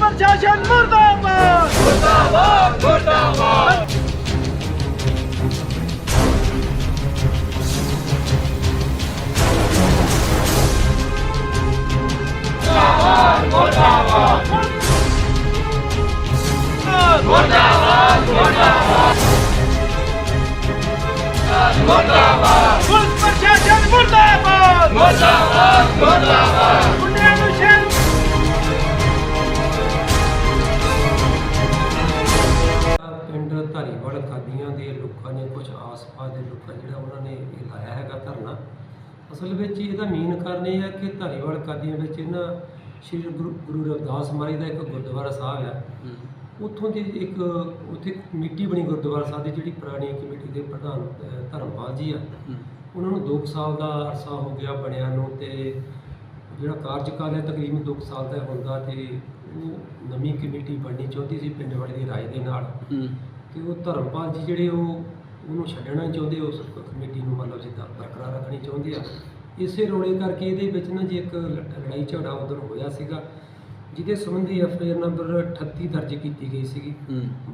ਪ੍ਰਸ਼ਾਸਨ ਮੁਰਦਾਬਾਦ ਮੁਰਦਾਬਾਦ ਮੁਰਦਾਬਾਦ ਪੁਲਿਸ ਪ੍ਰਸ਼ਾਸਨ ਮੁਰਦਾਬਾਦ ਮੁਰਦਾਬਾਦ ਮੁਰਦਾਬਾਦ ਗੁੰਡਿਆਂ ਨੂੰ ਸ਼ਹਿਰ ਪਿੰਡ ਆਸ-ਪਾਸ ਦੇ ਲੋਕਾਂ ਜਿਹੜਾ ਉਹਨਾਂ ਨੇ ਇਹ ਲਾਇਆ ਹੈਗਾ ਧਰਨਾ ਅਸਲ ਵਿੱਚ ਇਹਦਾ ਮੇਨ ਕਾਰਨ ਇਹ ਹੈ ਕਿ ਧਾਰੀਵਾਲ ਕਾਦੀਆਂ ਵਿੱਚ ਇਹਨਾਂ ਸ਼੍ਰੀ ਗੁਰੂ ਗੁਰੂ ਰਵਿਦਾਸ ਮਹਾਰਾਜ ਦਾ ਇੱਕ ਗੁਰਦੁਆਰਾ ਸਾਹਿਬ ਹੈ। ਉੱਥੋਂ ਦੀ ਇੱਕ ਉੱਥੇ ਕਮੇਟੀ ਬਣੀ ਗੁਰਦੁਆਰਾ ਸਾਹਿਬ ਦੀ ਜਿਹੜੀ ਪੁਰਾਣੀ ਕਮੇਟੀ ਦੇ ਪ੍ਰਧਾਨ ਧਰਮਪਾਲ ਜੀ ਆ। ਉਹਨਾਂ ਨੂੰ 2 ਸਾਲ ਦਾ ਅਰਸਾ ਹੋ ਗਿਆ ਬਣਿਆ ਨੂੰ ਤੇ ਜਿਹੜਾ ਕਾਰਜਕਾਲ ਹੈ ਤਕਰੀਬਨ 2 ਸਾਲ ਦਾ ਹੁੰਦਾ ਤੇ ਉਹ ਨਵੀਂ ਕਮੇਟੀ ਬਣਨੀ ਚਾਹੁੰਦੀ ਸੀ ਪਿੰਡ ਵਾਲੇ ਦੀ ਰਾਏ ਦੇ ਨਾਲ। ਤੇ ਉਹ ਧਰਮਪਾਲ ਜੀ ਜਿਹੜੇ ਉਹ ਉਹਨੂੰ ਛੱਡਣਾ ਚਾਹੁੰਦੇ ਉਸ ਕਮੇਟੀ ਨੂੰ ਮਤਲਬ ਜਿੱਦਾਂ ਬਰਕਰਾਰ ਰੱਖਣੀ ਚਾਹੁੰਦੇ ਆ। ਇਸੇ ਰੋਲੇ ਕਰਕੇ ਇਹਦੇ ਵਿੱਚ ਨਾ ਜੀ ਇੱਕ ਲੜਾਈ ਝਗੜਾ ਉਦੋਂ ਹੋਇਆ ਸੀਗਾ ਜਿਹਦੇ ਸੰਬੰਧੀ ਐਫਆਈਆਰ ਨੰਬਰ 38 ਦਰਜ ਕੀਤੀ ਗਈ ਸੀਗੀ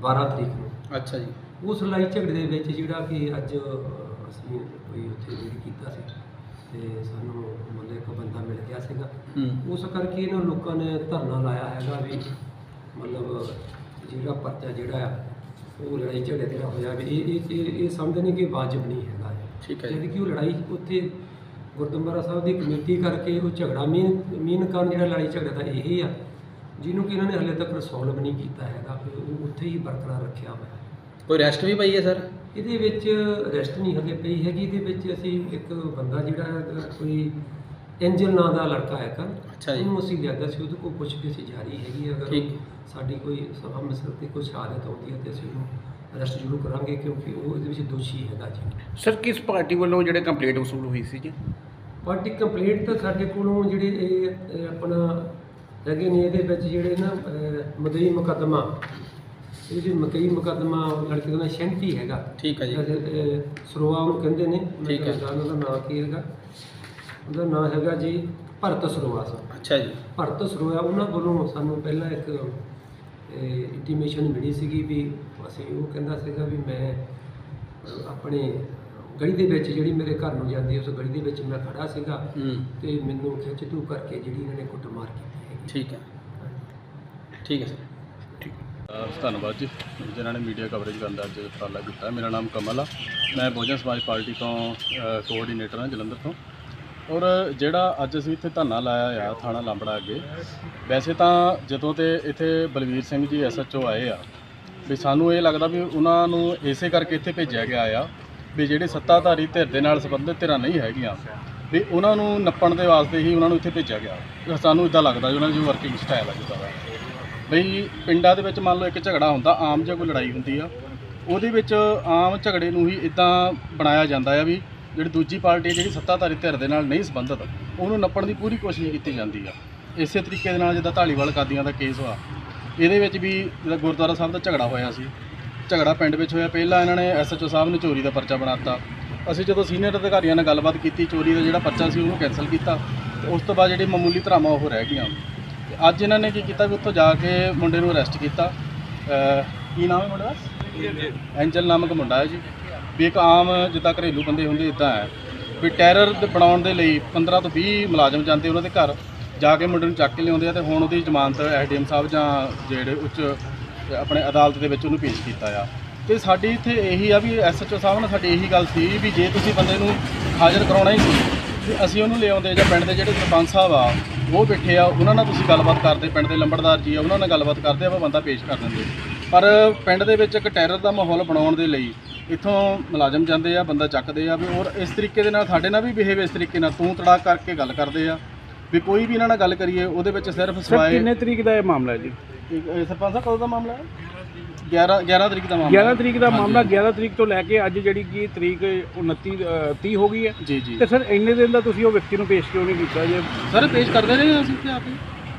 12 ਤਰੀਕ ਨੂੰ। ਅੱਛਾ ਜੀ। ਉਸ ਲੜਾਈ ਝਗੜੇ ਦੇ ਵਿੱਚ ਜਿਹੜਾ ਕਿ ਅੱਜ ਅਸੀਂ ਕੋਈ ਉੱਥੇ ਜਿਹੜੀ ਕੀਤਾ ਸੀ ਤੇ ਸਾਨੂੰ ਮਤਲਬ ਇੱਕ ਬੰਦਾ ਮਿਲ ਗਿਆ ਸੀਗਾ। ਉਸ ਕਰਕੇ ਇਹਨਾਂ ਲੋਕਾਂ ਨੇ ਧਰਨਾ ਲਾਇਆ ਹੈਗਾ ਵੀ ਮਤਲਬ ਜਿਹੜਾ ਪਰਚਾ ਜਿਹੜਾ ਆ ਉਹ ਲੜਾਈ ਝਗੜੇ ਤੇ ਹੋਇਆ ਵੀ ਇਹ ਇਹ ਇਹ- ਇਹ ਸਮਝਦੇ ਨੇ ਕਿ ਵਾਜਬ ਨਹੀਂ ਹੈਗਾ ਇਹ। ਠੀਕ ਹੈ ਜੀ। ਜਦ ਕਿ ਉਹ ਲੜਾਈ ਉੱਥੇ ਗੁਰਦੁਆਰਾ ਸਾਹਿਬ ਦੀ ਕਮੇਟੀ ਕਰਕੇ ਉਹ ਝਗੜਾ ਮੇਨ ਮੇਨ ਕਾਰਨ ਜਿਹੜਾ ਲੜਾਈ ਝਗੜੇ ਦਾ ਇਹ ਆ ਜਿਹਨੂੰ ਕਿ ਇਹਨਾਂ ਨੇ ਹਲੇ ਤੱਕ ਰਿਸੋਲਵ ਨਹੀਂ ਕੀਤਾ ਹੈਗਾ ਵੀ ਉਹ ਉੱਥੇ ਹੀ ਬਰਕਰਾਰ ਰੱਖਿਆ ਹੋਇਆ ਹੈ ਕੋਈ ਰੈਸਟ ਵੀ ਪਈ ਹੈ ਸਰ ਇਹਦੇ ਵਿੱਚ ਰੈਸਟ ਨਹੀਂ ਹਲੇ ਪਈ ਹੈਗੀ ਇਹਦੇ ਵਿੱਚ ਅਸੀਂ ਇੱਕ ਬੰਦਾ ਜਿਹੜਾ ਹੈ ਕੋਈ ਐਂਜਲ ਨਾਂ ਦਾ ਲੜਕਾ ਹੈ ਕਾ ਅੱਛਾ ਜੀ। ਉਹਨੂੰ ਅਸੀਂ ਲਿਆਦਾ ਸੀ ਉਹਦੇ ਕੋਲ ਪੁੱਛ ਕੇ ਸੀ ਜਾਰੀ ਹੈਗੀ ਹੈ। ਅਗਰ ਠੀਕ। ਸਾਡੀ ਕੋਈ ਸਭਾ ਮਿਸਰ ਤੇ ਕੋਈ ਸ਼ਹਾਦਤ ਆਉਂਦੀ ਹੈ ਤੇ ਅਸੀਂ ਉਹਨੂੰ ਅਰੈਸਟ ਜ਼ਰੂਰ ਕਰਾਂਗੇ ਕਿਉਂਕਿ ਉਹ ਇਹਦੇ ਵਿੱਚ ਦੋਸ਼ੀ ਹੈਗਾ ਜੀ ਸਰ ਕਿਸ ਪਾਰਟੀ ਵੱਲੋਂ ਜਿਹੜੇ ਕੰਪਲੀਟ ਵਸੂਲ ਹੋਈ ਸੀ ਜੀ ਪਾਰਟੀ ਕੰਪਲੀਟ ਤਾਂ ਸਾਡੇ ਕੋਲੋਂ ਜਿਹੜੇ ਇਹ ਇਹ ਆਪਣਾ ਹੈਗੇ ਨੇ ਇਹਦੇ ਵਿੱਚ ਜਿਹੜੇ ਨਾ ਅਹ, ਮਦਈ ਮੁਕੱਦਮਾ ਇਹ ਜਿਹੜੀ ਮਕਈ ਮੁਕੱਦਮਾ ਲੜਕੇ ਦਾ ਨਾਂ ਸ਼ੈਂਟੀ ਹੈਗਾ ਠੀਕ ਹੈ ਜੀ ਅਹ, ਸਰੋਆ ਉਹਨੂੰ ਕਹਿੰਦੇ ਨੇ ਠੀਕ ਹੈ। ਉਹਦਾ ਨਾਂ ਕੀ ਹੈਗਾ ਉਹਦਾ ਨਾਂ ਹੈਗਾ ਜੀ ਭਰਤ ਸਰੋਆ ਸਾਹਿਬ। ਅੱਛਾ ਜੀ। ਭਰਤ ਸਰੋਆ ਉਹਨਾਂ ਵੱਲੋਂ ਸਾਨੂੰ ਪਹਿਲਾਂ ਇੱਕ ਇੰਟੀਮੇਸ਼ਨ ਮਿਲੀ ਸੀਗੀ ਵੀ ਅਸੀਂ ਉਹ ਕਹਿੰਦਾ ਸੀਗਾ ਵੀ ਮੈਂ ਆਪਣੇ ਗਲੀ ਦੇ ਵਿੱਚ ਜਿਹੜੀ ਮੇਰੇ ਘਰ ਨੂੰ ਜਾਂਦੀ ਉਸ ਗਲੀ ਦੇ ਵਿੱਚ ਮੈਂ ਖੜਾ ਸੀਗਾ ਤੇ ਮੈਨੂੰ ਖਿੱਚ ਧੂ ਕਰਕੇ ਜਿਹੜੀ ਇਹਨਾਂ ਨੇ ਕੁੱਟਮਾਰ ਕੀਤੀ ਠੀਕ ਹੈ। ਠੀਕ ਹੈ ਸਰ। ਧੰਨਵਾਦ ਜੀ। ਜਿਨ੍ਹਾਂ ਨੇ ਮੀਡੀਆ ਕਵਰੇਜ ਕਰਨ ਦਾ ਅੱਜ ਉਪਰਾਲਾ ਕੀਤਾ। ਮੇਰਾ ਨਾਮ ਕਮਲ ਆ। ਮੈਂ ਬਹੁਜਨ ਸਮਾਜ ਪਾਰਟੀ ਤੋਂ ਕੋਆਰਡੀਨੇਟਰ ਹਾਂ ਜਲੰਧਰ ਤੋਂ। ਔਰ ਜਿਹੜਾ ਅੱਜ ਅਸੀਂ ਇੱਥੇ ਧਰਨਾ ਲਾਇਆ ਆ, ਥਾਣਾ ਲਾਂਬੜਾ ਅੱਗੇ, ਵੈਸੇ ਤਾਂ ਜਦੋਂ ਤੇ ਇੱਥੇ ਬਲਵੀਰ ਸਿੰਘ ਜੀ ਐਸਐਚਓ ਆਏ ਆ, ਵੀ ਸਾਨੂੰ ਇਹ ਲੱਗਦਾ ਵੀ ਉਹਨਾਂ ਨੂੰ ਇਸੇ ਕਰਕੇ ਇੱਥੇ ਭੇਜਿਆ ਗਿਆ ਆ, ਵੀ ਜਿਹੜੇ ਸੱਤਾਧਾਰੀ ਧਿਰ ਦੇ ਨਾਲ ਸੰਬੰਧਿਤ ਧਿਰਾਂ ਨਹੀਂ ਹੈਗੀਆਂ, ਵੀ ਉਹਨਾਂ ਨੂੰ ਨੱਪਣ ਦੇ ਵਾਸਤੇ ਹੀ ਉਹਨਾਂ ਨੂੰ ਇੱਥੇ ਭੇਜਿਆ ਗਿਆ। ਸਾਨੂੰ ਇਦਾਂ ਲੱਗਦਾ ਜੀ ਉਹਨਾਂ ਦੀ ਵਰਕਿੰਗ ਸਟਾਈਲ ਆ, ਜਿੱਦਾਂ ਦਾ। ਬਈ ਪਿੰਡਾਂ ਦੇ ਵਿੱਚ ਮੰਨ ਲਓ ਇੱਕ ਝਗੜਾ ਹੁੰਦਾ, ਆਮ ਜਿਹਾ ਕੋਈ ਲੜਾਈ ਹੁੰਦੀ ਆ, ਉਹਦੇ ਵਿੱਚ ਆਮ ਝਗੜੇ ਨੂੰ ਹੀ ਇਦਾਂ ਬਣਾਇਆ ਜਾਂਦਾ ਆ ਵੀ ਜਿਹੜੀ ਦੂਜੀ ਪਾਰਟੀ ਜਿਹੜੀ ਸੱਤਾਧਾਰੀ ਧਿਰ ਦੇ ਨਾਲ ਨਹੀਂ ਸੰਬੰਧਿਤ ਉਹਨੂੰ ਨੱਪਣ ਦੀ ਪੂਰੀ ਕੋਸ਼ਿਸ਼ ਕੀਤੀ ਜਾਂਦੀ ਆ। ਇਸੇ ਤਰੀਕੇ ਦੇ ਨਾਲ ਜਿੱਦਾਂ ਢਾਲੀਵਾਲ ਕਾਦੀਆਂ ਦਾ ਕੇਸ ਹੋਆ ਇਹਦੇ ਵਿੱਚ ਵੀ ਜਿਹੜਾ ਗੁਰਦੁਆਰਾ ਸਾਹਿਬ ਦਾ ਝਗੜਾ ਹੋਇਆ ਸੀ। ਝਗੜਾ ਪਿੰਡ ਵਿੱਚ ਹੋਇਆ ਪਹਿਲਾਂ ਇਹਨਾਂ ਨੇ ਐਸਐਚਓ ਸਾਹਿਬ ਨੇ ਚੋਰੀ ਦਾ ਪਰਚਾ ਬਣਾਤਾ। ਅਸੀਂ ਜਦੋਂ ਸੀਨੀਅਰ ਅਧਿਕਾਰੀਆਂ ਨਾਲ ਗੱਲਬਾਤ ਕੀਤੀ ਚੋਰੀ ਦਾ ਜਿਹੜਾ ਪਰਚਾ ਸੀ ਉਹਨੂੰ ਕੈਨਸਲ ਕੀਤਾ। ਉਸ ਤੋਂ ਬਾਅਦ ਜਿਹੜੀ ਮਾਮੂਲੀ ਧਰਾਵਾਂ ਉਹ ਰਹਿ ਗਈਆਂ। ਅੱਜ ਇਹਨਾਂ ਨੇ ਕੀ ਕੀਤਾ ਵੀ ਉੱਥੋਂ ਜਾ ਕੇ ਮੁੰਡੇ ਨੂੰ ਅਰੈਸਟ ਕੀਤਾ। ਕੀ ਨਾਮ ਹੈ ਮੁੰਡੇ? ਦਾ ਐਂਜਲ ਨਾਮਕ ਮੁੰਡਾ ਹੈ ਜੀ। ਵੀ ਇੱਕ ਆਮ ਜਿੱਦਾਂ ਘਰੇਲੂ ਬੰਦੇ ਹੁੰਦੇ ਇਦਾਂ ਹੈ ਵੀ ਟੈਰਰ ਬਣਾਉਣ ਦੇ ਲਈ 15 ਤੋਂ 20 ਮੁਲਾਜ਼ਮ ਜਾਂਦੇ ਉਹਨਾਂ ਦੇ ਘਰ, ਜਾ ਕੇ ਮੁੰਡੇ ਨੂੰ ਚੱਕ ਕੇ ਲਿਆਉਂਦੇ ਆ ਤੇ ਹੁਣ ਉਹਦੀ ਜ਼ਮਾਨਤ ਐਸਡੀਐਮ ਸਾਹਿਬ ਜਾਂ ਜਿਹੜੇ ਉੱਚ ਆਪਣੇ ਅਦਾਲਤ ਦੇ ਵਿੱਚ ਉਹਨੂੰ ਪੇਸ਼ ਕੀਤਾ ਆ। ਤੇ ਸਾਡੀ ਇੱਥੇ ਇਹੀ ਆ ਵੀ ਐਸਐਚਓ ਸਾਹਿਬ ਨਾਲ ਸਾਡੀ ਇਹੀ ਗੱਲ ਸੀ ਵੀ ਜੇ ਤੁਸੀਂ ਬੰਦੇ ਨੂੰ ਹਾਜ਼ਰ ਕਰਾਉਣਾ ਹੀ ਸੀ, ਤੇ ਅਸੀਂ ਉਹਨੂੰ ਲਿਆਉਂਦੇ ਜਾਂ ਪਿੰਡ ਦੇ ਜਿਹੜੇ ਸਰਪੰਚ ਸਾਹਿਬ ਆ, ਉਹ ਬੈਠੇ ਆ, ਉਹਨਾਂ ਨਾਲ ਤੁਸੀਂ ਗੱਲਬਾਤ ਕਰਦੇ, ਪਿੰਡ ਦੇ ਲੰਬੜਦਾਰ ਜੀ ਆ, ਉਹਨਾਂ ਨਾਲ ਗੱਲਬਾਤ ਕਰਦੇ, ਆਪਾਂ ਬੰਦਾ ਪੇਸ਼ ਕਰ ਦਿੰਦੇ। ਪਰ ਪਿੰਡ ਦੇ ਵਿੱਚ ਇੱਕ ਟੈਰਰ ਦਾ ਮਾਹੌਲ ਬਣਾਉਣ ਦੇ ਲਈ ਇੱਥੋਂ ਮੁਲਾਜ਼ਮ ਜਾਂਦੇ ਆ ਬੰਦਾ ਚੱਕਦੇ ਆ ਵੀ ਔਰ ਇਸ ਤਰੀਕੇ ਦੇ ਨਾਲ ਸਾਡੇ ਨਾਲ ਵੀ ਬਿਹੇਵ ਇਸ ਤਰੀਕੇ ਨਾਲ ਤੂੰ ਤੜਾ ਕਰਕੇ ਗੱਲ ਕਰਦੇ ਆ ਵੀ ਕੋਈ ਵੀ ਇਹਨਾਂ ਨਾਲ ਗੱਲ ਕਰੀਏ ਉਹਦੇ ਵਿੱਚ ਸਿਰਫ ਸਰ ਸਵਾਏ ਕਿੰਨੇ ਤਰੀਕ ਦਾ ਇਹ ਮਾਮਲਾ ਹੈ ਜੀ? ਸਰਪੰਚ ਸਾਹਿਬ ਕਦੋਂ ਦਾ ਮਾਮਲਾ ਹੈ? 11 11 ਤਰੀਕ ਦਾ ਮਾਮਲਾ 11 ਤਰੀਕ ਦਾ ਮਾਮਲਾ 11 ਤਰੀਕ ਤੋਂ ਲੈ ਕੇ ਅੱਜ ਜਿਹੜੀ ਕੀ ਤਰੀਕ 29 ਅ, 30 ਹੋ ਗਈ ਹੈ। ਜੀ ਜੀ। ਤੇ ਸਰ ਇੰਨੇ ਦਿਨ ਦਾ ਤੁਸੀਂ ਉਹ ਵਿਅਕਤੀ ਨੂੰ ਪੇਸ਼ ਕਿਉਂ ਨਹੀਂ ਕੀਤਾ ਜੇ? ਸਰ ਪੇਸ਼ ਕਰਦੇ ਰਹੇ ਅਸੀਂ ਇੱਥੇ ਆ ਕੇ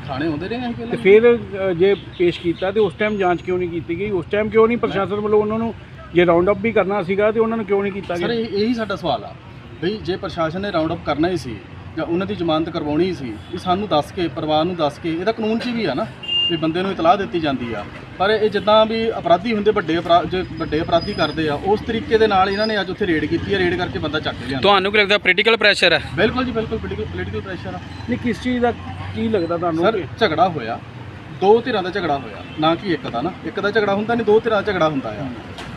ਥਾਣੇ ਹੁੰਦੇ ਰਹੇ ਅਸੀਂ ਤੇ ਪਹਿਲਾਂ ਫਿਰ ਜੇ ਪੇਸ਼ ਕੀਤਾ ਤੇ ਉਸ ਟਾਈਮ ਜਾਂਚ ਕਿਉਂ ਨਹੀਂ ਕੀਤੀ ਗਈ? ਉਸ ਟਾਈਮ ਕਿਉਂ ਨਹੀਂ ਪ੍ਰਸ਼ਾਸਨ ਵੱਲੋਂ ਉਹਨਾਂ ਨੂੰ ਜੇ ਰਾਉਂਡ ਅਪ ਵੀ ਕਰਨਾ ਸੀਗਾ ਤੇ ਉਹਨਾਂ ਨੂੰ ਕਿਉਂ ਨਹੀਂ ਕੀਤਾ ਸਰ ਗਿਆ? ਇਹ- ਇਹੀ ਸਾਡਾ ਸਵਾਲ ਆ। ਬਈ ਜੇ ਪ੍ਰਸ਼ਾਸਨ ਨੇ ਰਾਉਂਡ ਅਪ ਕਰਨਾ ਹੀ ਸੀ ਜਾਂ ਉਹਨਾਂ ਦੀ ਜ਼ਮਾਨਤ ਕਰਵਾਉਣੀ ਹੀ ਸੀ ਵੀ ਸਾਨੂੰ ਦੱਸ ਕੇ ਪਰਿਵਾਰ ਨੂੰ ਦੱਸ ਕੇ ਇਹਦਾ ਕਾਨੂੰਨ 'ਚ ਵੀ ਆ ਨਾ ਵੀ ਬੰਦੇ ਨੂੰ ਇਤਲਾਹ ਦਿੱਤੀ ਜਾਂਦੀ ਆ। ਪਰ ਇਹ ਜਿੱਦਾਂ ਵੀ ਅਪਰਾਧੀ ਹੁੰਦੇ ਵੱਡੇ ਅਪਰਾ- ਜੋ ਵੱਡੇ ਅਪਰਾਧੀ ਕਰਦੇ ਆ ਉਸ ਤਰੀਕੇ ਦੇ ਨਾਲ ਇਹਨਾਂ ਨੇ ਅੱਜ ਉੱਥੇ ਰੇਡ ਕੀਤੀ ਆ ਰੇਡ ਕਰਕੇ ਬੰਦਾ ਚੱਕ ਕੇ ਲਿਆਂਦਾ ਤੁਹਾਨੂੰ ਕੀ ਲੱਗਦਾ ਪੋਲੀਟੀਕਲ ਪ੍ਰੈਸ਼ਰ ਹੈ ਬਿਲਕੁਲ ਜੀ ਬਿਲਕੁਲ ਪੋਲੀਟੀਕਲ ਪ੍ਰੈਸ਼ਰ ਆ। ਨਹੀਂ ਕਿਸ ਚੀਜ਼ ਦਾ ਕੀ ਲੱਗਦਾ ਤੁਹਾਨੂੰ? ਸਰ ਕਿ- ਝਗੜਾ ਹੋਇਆ। ਦੋ ਧਿਰਾਂ ਦਾ ਝਗੜਾ ਹੋਇਆ। ਨਾ ਕਿ ਇੱਕ ਦਾ ਨਾ। ਇੱਕ ਦਾ ਝਗੜਾ ਹੁੰਦਾ ਨਹੀਂ ਦੋ ਧਿਰਾਂ ਦਾ ਝਗੜਾ ਹੁੰਦਾ ਆ।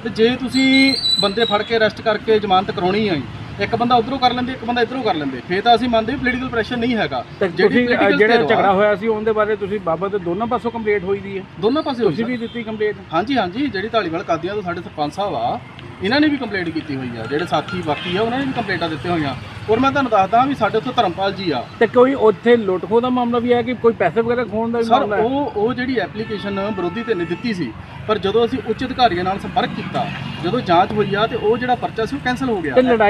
ਤੇ ਜੇ ਤੁਸੀਂ ਬੰਦੇ ਫੜ ਕੇ ਅਰੈਸਟ ਕਰਕੇ ਜ਼ਮਾਨਤ ਕਰਾਉਣੀ ਆ ਜੀ ਇੱਕ ਬੰਦਾ ਉਧਰੋਂ ਕਰ ਲੈਂਦੇ ਇੱਕ ਬੰਦਾ ਇਧਰੋਂ ਕਰ ਲੈਂਦੇ। ਫੇਰ ਤਾਂ ਅਸੀਂ ਮੰਨਦੇ ਵੀ ਪੋਲੀਟੀਕਲ ਪ੍ਰੈਸ਼ਰ ਨਹੀਂ ਹੈਗਾ। ਤੇ ਜਿਹੜੀ ਤੁਸੀਂ ਅ, political ਜਿਹੜਾ ਧਿਰ ਵਾ, ਝਗੜਾ ਹੋਇਆ ਸੀ ਉਹਦੇ ਬਾਰੇ ਤੁਸੀਂ ਬਾਬਾ ਦੇ ਦੋਨਾਂ ਪਾਸੋਂ ਕੰਪਲੀਟ ਹੋਈ ਦੀ ਹੈ? ਦੋਨੋਂ ਪਾਸੇ ਹੋਈ ਤੁਸੀਂ। ਵੀ ਦਿੱਤੀ ਕੰਪਲੀਟ ਹਾਂਜੀ ਹਾਂਜੀ ਜਿਹੜੀ ਢਾਲੀਵਾਲ ਕਾਦੀਆਂ ਤੋਂ ਸਾਡੇ ਸਰਪੰਚ ਸਾਹਿਬ ਆ ਇਹਨਾਂ ਨੇ ਵੀ ਕੰਪਲੇਂਟ ਕੀਤੀ ਹੋਈ ਆ। ਜਿਹੜੇ ਸਾਥੀ ਬਾਕੀ ਆ ਉਹਨਾਂ ਨੇ ਵੀ ਕੰਪਲੇਂਟਾਂ ਦਿੱਤੀਆਂ ਹੋਈਆਂ। ਔਰ ਮੈਂ ਤੁਹਾਨੂੰ ਦੱਸਦਾ ਵੀ ਸਾਡੇ ਉੱਥੇ ਧਰਮਪਾਲ ਜੀ ਆ। ਤੇ ਕੋਈ ਉੱਥੇ ਲੁੱਟ ਖੋਹ ਦਾ ਮਾਮਲਾ ਵੀ ਹੈ ਕਿ ਕੋਈ ਪੈਸੇ ਵਗੈਰਾ ਖੋਣ ਦਾ ਵੀ ਸਰ ਮਾਮਲਾ ਹੈ? ਉਹ ਉਹ ਜਿਹੜੀ ਐਪਲੀਕੇਸ਼ਨ ਵਿਰੋਧੀ ਤੇ ਨੇ ਦਿੱਤੀ ਸੀ ਪਰ ਜਦੋਂ ਅਸੀਂ ਉੱਚ ਅਧਿਕਾਰੀਆਂ ਨਾਲ ਸੰਪਰਕ ਕੀਤਾ ਜਦੋਂ ਜਾਂਚ ਹੋਈ ਆ ਤੇ ਉਹ ਜਿਹੜਾ ਪਰਚਾ ਸੀ ਉਹ ਕੈਨਸਲ ਹੋ ਗਿਆ। ਤੇ ਲੜਾਈ